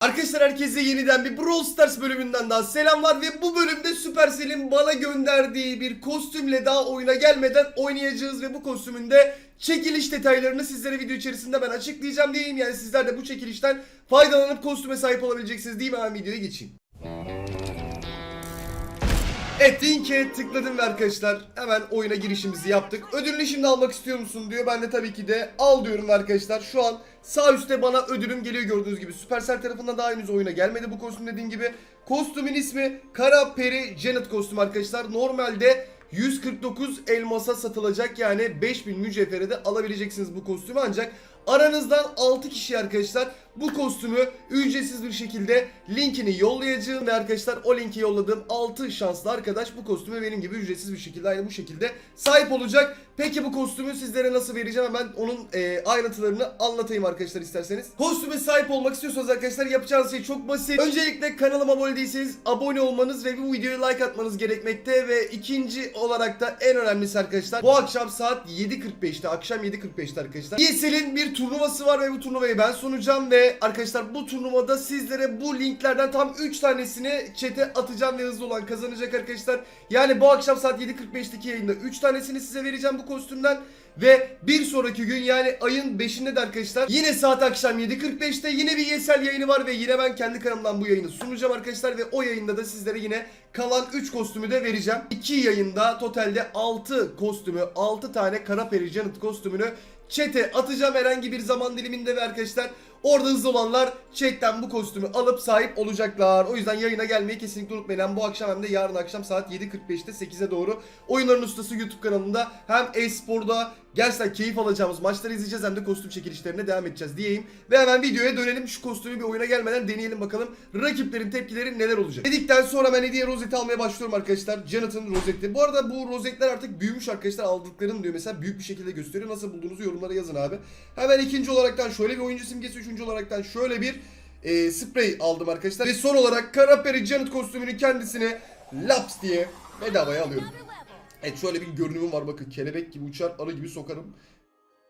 Arkadaşlar herkese yeniden bir Brawl Stars bölümünden daha selamlar ve bu bölümde Supercell'in bana gönderdiği bir kostümle daha oyuna gelmeden oynayacağız ve bu kostümün de çekiliş detaylarını sizlere video içerisinde ben açıklayacağım diyeyim. Yani sizler de bu çekilişten faydalanıp kostüme sahip olabileceksiniz diyeyim hemen videoya geçeyim. Evet linke tıkladım ve arkadaşlar hemen oyuna girişimizi yaptık. Ödülünü şimdi almak istiyor musun diyor. Ben de tabii ki de al diyorum arkadaşlar. Şu an sağ üstte bana ödülüm geliyor gördüğünüz gibi. Supercell tarafından daha henüz oyuna gelmedi bu kostüm dediğim gibi. Kostümün ismi Kara Peri Janet kostüm arkadaşlar. Normalde 149 elmasa satılacak yani 5000 mücevhere de alabileceksiniz bu kostümü ancak aranızdan 6 kişi arkadaşlar bu kostümü ücretsiz bir şekilde linkini yollayacağım ve arkadaşlar o linki yolladığım 6 şanslı arkadaş bu kostümü benim gibi ücretsiz bir şekilde aynı bu şekilde sahip olacak. Peki bu kostümü sizlere nasıl vereceğim hemen onun e, ayrıntılarını anlatayım arkadaşlar isterseniz. Kostüme sahip olmak istiyorsanız arkadaşlar yapacağınız şey çok basit. Öncelikle kanalıma abone değilseniz abone olmanız ve bu videoya like atmanız gerekmekte ve ikinci olarak da en önemlisi arkadaşlar bu akşam saat 7.45'te akşam 7.45'te arkadaşlar ESL'in bir turnuvası var ve bu turnuvayı ben sunacağım ve arkadaşlar bu turnuvada sizlere bu linklerden tam 3 tanesini chat'e atacağım ve hızlı olan kazanacak arkadaşlar. Yani bu akşam saat 7.45'teki yayında 3 tanesini size vereceğim bu kostümden. Ve bir sonraki gün yani ayın 5'inde de arkadaşlar yine saat akşam 7.45'te yine bir ESL yayını var ve yine ben kendi kanalımdan bu yayını sunacağım arkadaşlar ve o yayında da sizlere yine kalan 3 kostümü de vereceğim. 2 yayında totalde 6 kostümü 6 tane Kara Peri kostümünü chat'e atacağım herhangi bir zaman diliminde ve arkadaşlar Orada hızlı olanlar chatten bu kostümü alıp sahip olacaklar. O yüzden yayına gelmeyi kesinlikle unutmayın. Hem bu akşam hem de yarın akşam saat 7.45'te 8'e doğru Oyunların Ustası YouTube kanalında hem e-sporda gerçekten keyif alacağımız maçları izleyeceğiz hem de kostüm çekilişlerine devam edeceğiz diyeyim. Ve hemen videoya dönelim. Şu kostümü bir oyuna gelmeden deneyelim bakalım. Rakiplerin tepkileri neler olacak. Dedikten sonra ben hediye rozeti almaya başlıyorum arkadaşlar. Jonathan rozeti. Bu arada bu rozetler artık büyümüş arkadaşlar. Aldıklarını diyor mesela büyük bir şekilde gösteriyor. Nasıl bulduğunuzu yorumlara yazın abi. Hemen ikinci olaraktan şöyle bir oyuncu simgesi. Üçüncü olaraktan şöyle bir e, sprey aldım arkadaşlar. Ve son olarak Karaperi Janet kostümünün kendisine laps diye bedavaya alıyorum. Evet şöyle bir görünümüm var bakın kelebek gibi uçar arı gibi sokarım.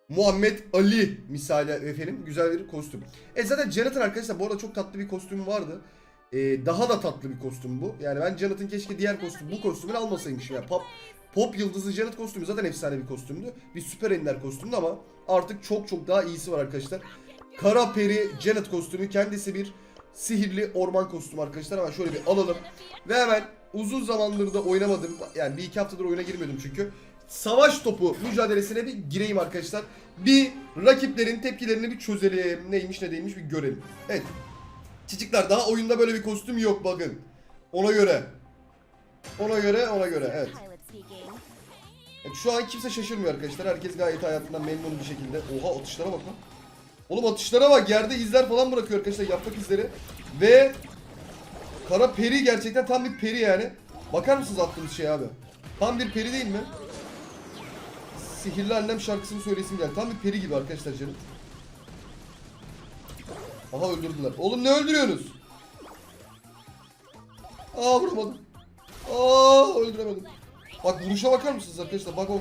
Muhammed Ali misali efendim güzel bir kostüm. E zaten Jonathan arkadaşlar bu arada çok tatlı bir kostüm vardı. E, daha da tatlı bir kostüm bu. Yani ben Jonathan keşke diğer kostüm bu kostümünü almasaymışım ya. Pop, pop yıldızı Janet kostümü zaten efsane bir kostümdü. Bir süper ender kostümdü ama artık çok çok daha iyisi var arkadaşlar. Kara Peri Janet kostümü kendisi bir sihirli orman kostümü arkadaşlar. Hemen şöyle bir alalım. Ve hemen uzun zamandır da oynamadım. Yani bir iki haftadır oyuna girmiyordum çünkü. Savaş topu mücadelesine bir gireyim arkadaşlar. Bir rakiplerin tepkilerini bir çözelim. Neymiş ne değilmiş bir görelim. Evet. Çocuklar daha oyunda böyle bir kostüm yok bakın. Ona göre. Ona göre ona göre evet. Evet, şu an kimse şaşırmıyor arkadaşlar. Herkes gayet hayatından memnun bir şekilde. Oha atışlara bak lan. Oğlum atışlara bak. Yerde izler falan bırakıyor arkadaşlar. Yaprak izleri. Ve Kara peri gerçekten tam bir peri yani. Bakar mısınız attığımız şey abi? Tam bir peri değil mi? Sihirli Annem şarkısını söylesim geldi. Tam bir peri gibi arkadaşlar canım. Aha öldürdüler. Oğlum ne öldürüyorsunuz? Aa vuramadım. Aa öldüremedim. Bak vuruşa bakar mısınız arkadaşlar? Bak o.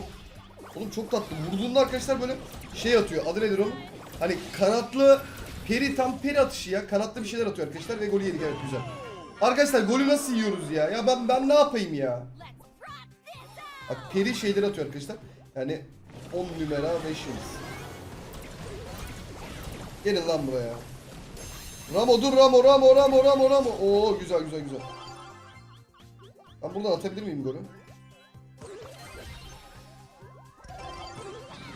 Oğlum çok tatlı. Vurduğunda arkadaşlar böyle şey atıyor. Adı nedir onun? Hani kanatlı peri tam peri atışı ya. Kanatlı bir şeyler atıyor arkadaşlar ve golü yedik evet güzel. Arkadaşlar golü nasıl yiyoruz ya? Ya ben ben ne yapayım ya? Bak peri şeyler atıyor arkadaşlar. Yani 10 numara 5 yıldız. Gelin lan buraya. Ramo dur Ramo Ramo Ramo Ramo Ramo. Oo güzel güzel güzel. Ben buradan atabilir miyim golü?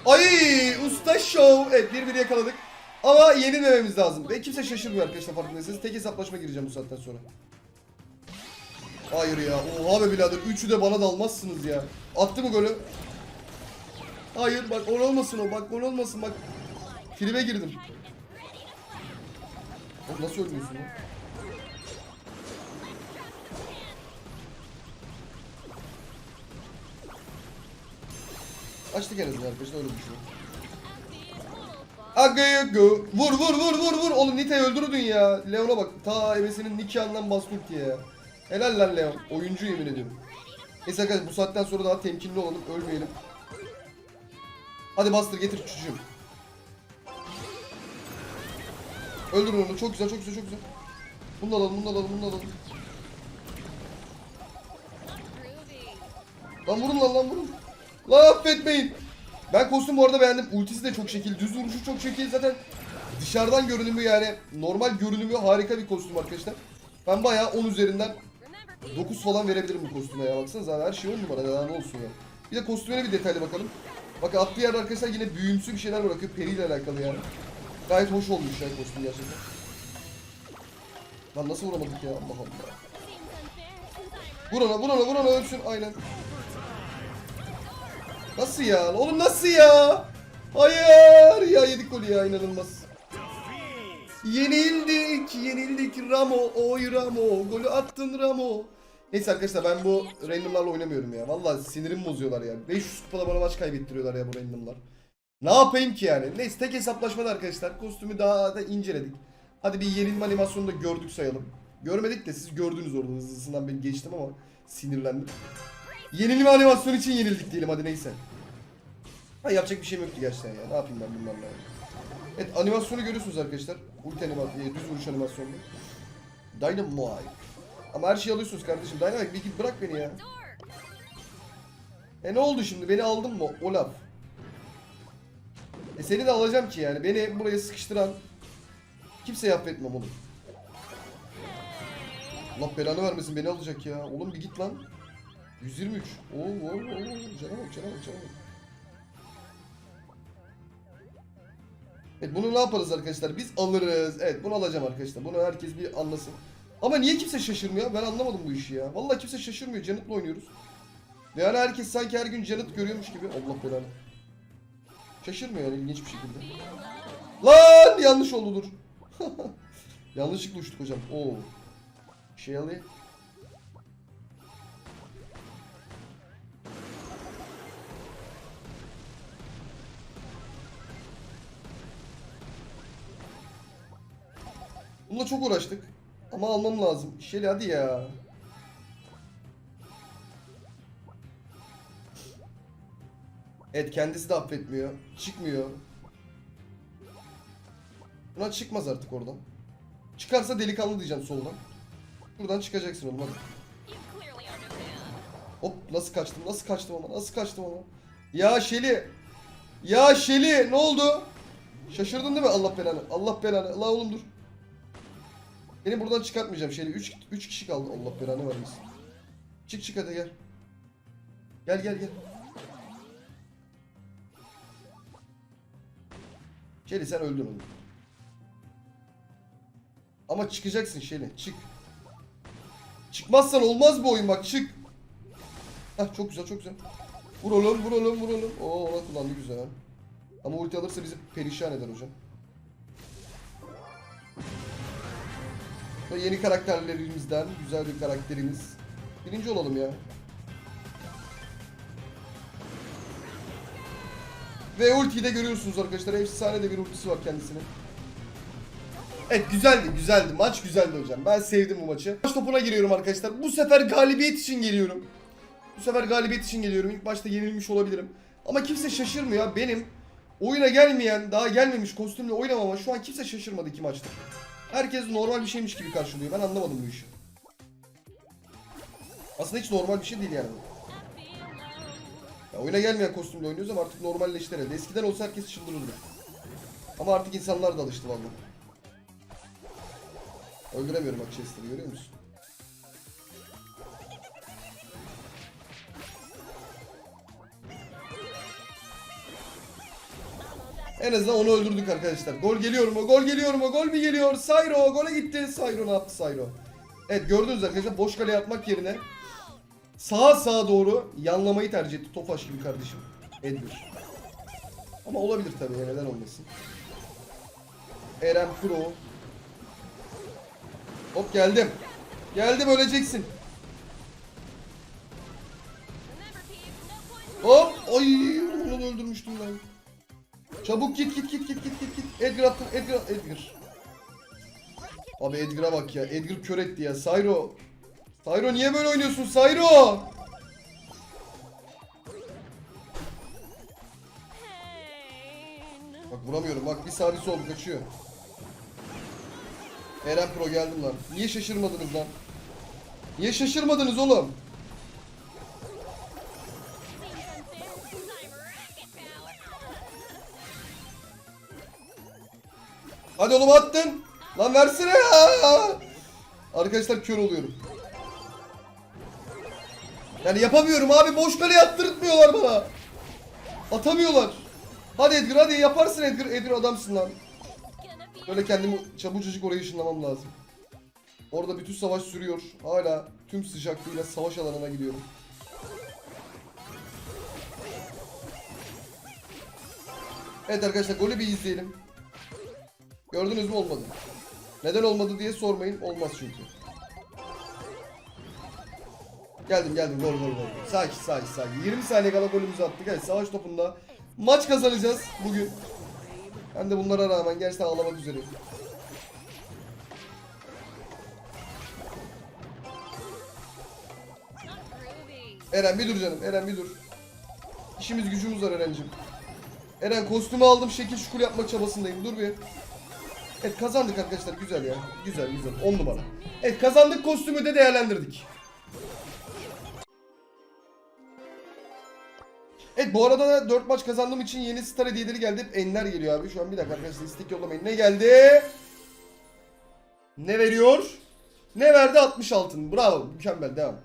Ay usta show. Evet bir bir yakaladık. Ama yenilmememiz lazım. Ve kimse şaşırmıyor arkadaşlar farkındaysanız. Tek hesaplaşma gireceğim bu saatten sonra. Hayır ya. Oha be birader. Üçü de bana dalmazsınız ya. Attı mı golü? Hayır bak gol olmasın o. Bak gol olmasın bak. Filme girdim. Oğlum nasıl ölmüyorsun lan? Açtık en azından arkadaşlar öyle düşünüyorum. Agayego. Vur vur vur vur vur. Oğlum Nita'yı öldürdün ya. Leon'a bak. Ta ebesinin nikahından bastük diye. Helal lan Leon. Oyuncu yemin ediyorum. Neyse arkadaşlar bu saatten sonra daha temkinli olalım. Ölmeyelim. Hadi bastır getir çocuğum. Öldür onu. Çok güzel çok güzel çok güzel. Bunu da alalım, bunu da alalım, bunu da alalım. Lan vurun lan lan vurun. Lan affetmeyin. Ben kostüm bu arada beğendim. Ultisi de çok şekil. Düz vuruşu çok şekil. Zaten dışarıdan görünümü yani normal görünümü harika bir kostüm arkadaşlar. Ben bayağı 10 üzerinden 9 falan verebilirim bu kostüme ya. Baksanıza her şey 10 numara daha ne olsun ya. Bir de kostümüne bir detaylı bakalım. Bakın attığı yerde arkadaşlar yine büyümsü bir şeyler bırakıyor. Peri ile alakalı yani. Gayet hoş olmuş ya kostüm gerçekten. Lan nasıl vuramadık ya Allah Allah. Vur ona vur ona ölsün aynen. Nasıl ya? Oğlum nasıl ya? Hayır ya yedik golü ya inanılmaz. Yenildik, yenildik Ramo, oy Ramo, golü attın Ramo. Neyse arkadaşlar ben bu randomlarla oynamıyorum ya. Vallahi sinirim bozuyorlar ya. 500 kupada bana maç kaybettiriyorlar ya bu randomlar. Ne yapayım ki yani? Neyse tek hesaplaşmada arkadaşlar. Kostümü daha da inceledik. Hadi bir yenilme animasyonunu da gördük sayalım. Görmedik de siz gördünüz orada hızlısından ben geçtim ama sinirlendim. Yenilme animasyonu için yenildik diyelim hadi neyse. Ha yapacak bir şeyim yoktu gerçekten ya. Ne yapayım ben bunlarla. Evet animasyonu görüyorsunuz arkadaşlar. Ulti animasyonu, düz vuruş animasyonu. Dynamite. Ama her şeyi alıyorsunuz kardeşim. Dynamite bir git bırak beni ya. E ne oldu şimdi? Beni aldın mı Olaf? E seni de alacağım ki yani. Beni buraya sıkıştıran kimseye affetmem oğlum. Allah belanı vermesin beni alacak ya. Oğlum bir git lan. 123. Oo, oo, oo. Cana bak, cana bak, cana. Evet bunu ne yaparız arkadaşlar? Biz alırız. Evet bunu alacağım arkadaşlar. Bunu herkes bir anlasın. Ama niye kimse şaşırmıyor? Ben anlamadım bu işi ya. Vallahi kimse şaşırmıyor. Janet'la oynuyoruz. Yani herkes sanki her gün Janet görüyormuş gibi. Allah belanı. Şaşırmıyor yani ilginç bir şekilde. Lan yanlış oldu dur. Yanlışlıkla uçtuk hocam. Oo. Shelly. Bununla çok uğraştık. Ama almam lazım. Shelly hadi ya. Evet kendisi de affetmiyor. Çıkmıyor. Buna çıkmaz artık oradan. Çıkarsa delikanlı diyeceğim soldan. Buradan çıkacaksın oğlum hadi. Hop nasıl kaçtım nasıl kaçtım ama nasıl kaçtım ama. Ya Şeli. Ya Şeli ne oldu? Şaşırdın değil mi? Allah belanı. Allah belanı. Allah oğlum dur. Beni buradan çıkartmayacağım Şeli. 3 3 kişi kaldı. Allah belanı vermesin. Çık çık hadi gel. Gel gel gel. Şeli sen öldün oğlum. Ama çıkacaksın Şeli. Çık. Çıkmazsan olmaz bu oyun bak çık. Hah çok güzel çok güzel. Vur oğlum vur oğlum vur oğlum. Oo kullandı güzel. Ama ulti alırsa bizi perişan eder hocam. Ve yeni karakterlerimizden güzel bir karakterimiz. Birinci olalım ya. Ve ultiyi de görüyorsunuz arkadaşlar. Efsane de bir ultisi var kendisinin. Evet güzeldi güzeldi. Maç güzeldi hocam. Ben sevdim bu maçı. Maç topuna giriyorum arkadaşlar. Bu sefer galibiyet için geliyorum. Bu sefer galibiyet için geliyorum. İlk başta yenilmiş olabilirim. Ama kimse şaşırmıyor. Benim oyuna gelmeyen, daha gelmemiş kostümle oynamama şu an kimse şaşırmadı iki maçta. Herkes normal bir şeymiş gibi karşılıyor. Ben anlamadım bu işi. Aslında hiç normal bir şey değil yani. Ya oyuna gelmeyen kostümle oynuyoruz ama artık normalleşti herhalde. Eskiden olsa herkes çıldırırdı. Ama artık insanlar da alıştı vallahi. Öldüremiyorum bak Chester'ı görüyor musun? En azından onu öldürdük arkadaşlar. Gol geliyor mu? Gol geliyor mu? Gol bir geliyor. Sayro gole gitti. Sayro ne yaptı Sayro? Evet gördünüz arkadaşlar boş kaleye atmak yerine sağa sağa doğru yanlamayı tercih etti. Tofaş gibi kardeşim. Edgar. Ama olabilir tabii ya, neden olmasın. Eren Pro. Hop geldim. Geldim öleceksin. Hop. Ay onu öldürmüştüm ben. Çabuk git git git git git git git. Edgar attım. Edgar Edgar. Abi Edgar'a bak ya. Edgar kör etti ya. Sayro. Sayro niye böyle oynuyorsun Sayro? Bak vuramıyorum. Bak bir sağ bir sol kaçıyor. Eren Pro geldim lan. Niye şaşırmadınız lan? Niye şaşırmadınız oğlum? Hadi oğlum attın. Lan versene ya. Arkadaşlar kör oluyorum. Yani yapamıyorum abi boş kale yaptırtmıyorlar bana. Atamıyorlar. Hadi Edgar hadi yaparsın Edgar. Edgar adamsın lan. Böyle kendimi çabucacık oraya ışınlamam lazım. Orada bütün savaş sürüyor. Hala tüm sıcaklığıyla savaş alanına gidiyorum. Evet arkadaşlar golü bir izleyelim. Gördünüz mü olmadı. Neden olmadı diye sormayın. Olmaz çünkü. Geldim geldim gol gol gol. Sakin sakin sakin. 20 saniye kala golümüzü attık. Evet savaş topunda maç kazanacağız bugün. Ben de bunlara rağmen gerçekten ağlamak üzereyim. Eren bir dur canım. Eren bir dur. İşimiz gücümüz var Eren'cim. Eren kostümü aldım. Şekil şukul yapmak çabasındayım. Dur bir. Evet kazandık arkadaşlar. Güzel ya. Güzel güzel. 10 numara. Evet kazandık. Kostümü de değerlendirdik. Evet bu arada da 4 maç kazandığım için yeni star hediyeleri geldi. Hep enler geliyor abi. Şu an bir dakika arkadaşlar istek yollamayın. Ne geldi? Ne veriyor? Ne verdi? 60 altın. Bravo. Mükemmel. Devam.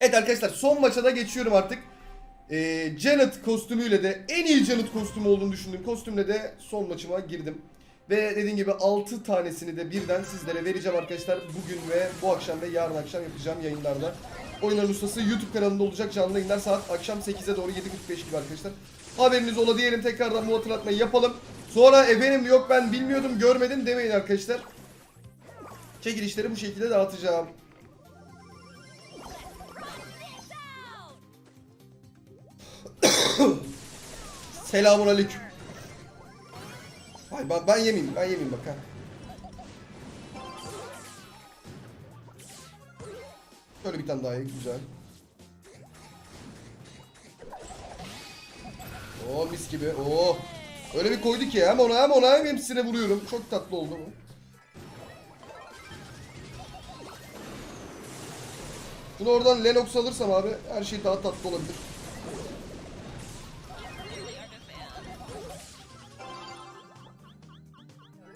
Evet arkadaşlar son maça da geçiyorum artık. Ee, Janet kostümüyle de en iyi Janet kostümü olduğunu düşündüğüm kostümle de son maçıma girdim. Ve dediğim gibi 6 tanesini de birden sizlere vereceğim arkadaşlar. Bugün ve bu akşam ve yarın akşam yapacağım yayınlarda. Oyunların Ustası YouTube kanalında olacak canlı yayınlar saat akşam 8'e doğru 7.45 gibi arkadaşlar. Haberiniz ola diyelim tekrardan bu hatırlatmayı yapalım. Sonra efendim yok ben bilmiyordum görmedim demeyin arkadaşlar. Çekilişleri bu şekilde dağıtacağım. Selamun aleyküm. Ay ben, ben yemeyeyim, ben yemeyeyim bak ha. Şöyle bir tane daha ye, güzel. Oo mis gibi, oo. Öyle bir koydu ki hem ona hem ona hem hepsine vuruyorum. Çok tatlı oldu bu. Bunu oradan Lennox alırsam abi her şey daha tatlı olabilir.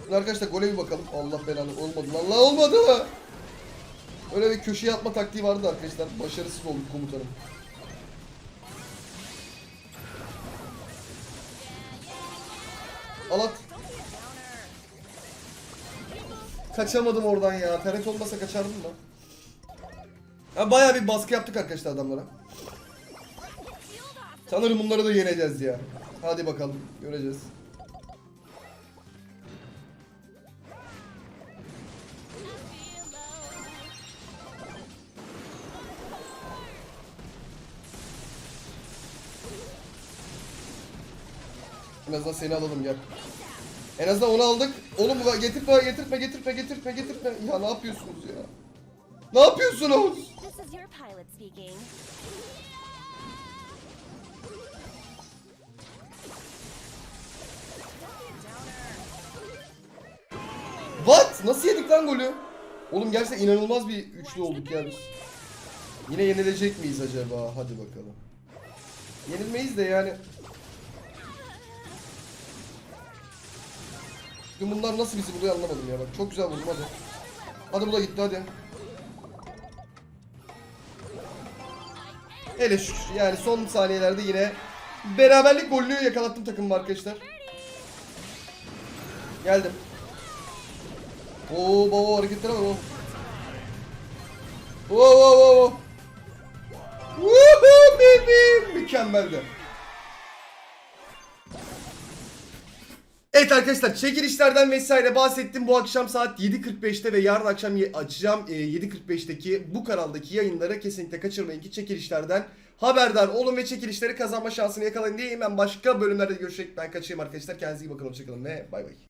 Şimdi arkadaşlar gole bir bakalım. Allah belanı olmadı. Allah olmadı. Öyle bir köşeye atma taktiği vardı arkadaşlar. Başarısız olduk komutanım. Al at. Kaçamadım oradan ya. Teret olmasa kaçardım da. Ya bayağı bir baskı yaptık arkadaşlar adamlara. Sanırım bunları da yeneceğiz ya. Hadi bakalım. Göreceğiz. En azından seni alalım gel. En azından onu aldık. Oğlum getirme getirme getirme getirme getirme. Ya ne yapıyorsunuz ya? Ne yapıyorsunuz? What? Nasıl yedik lan golü? Oğlum gerçekten inanılmaz bir üçlü olduk ya biz. Yine yenilecek miyiz acaba? Hadi bakalım. Yenilmeyiz de yani. Dün bunlar nasıl bizi buluyor anlamadım ya bak. Çok güzel vurdum hadi. Hadi bu da gitti hadi. Hele şükür. Yani son saniyelerde yine beraberlik golünü yakalattım takımım arkadaşlar. Geldim. Oo baba hareketlere bak. oo. Oo oo oo. Woohoo baby. Mükemmeldi. Evet arkadaşlar çekilişlerden vesaire bahsettim. Bu akşam saat 7.45'te ve yarın akşam açacağım e, 7.45'teki bu kanaldaki yayınları kesinlikle kaçırmayın ki çekilişlerden haberdar olun ve çekilişleri kazanma şansını yakalayın diye hemen başka bölümlerde görüşecek. Ben kaçayım arkadaşlar. Kendinize iyi bakın. Hoşçakalın ve bay bay.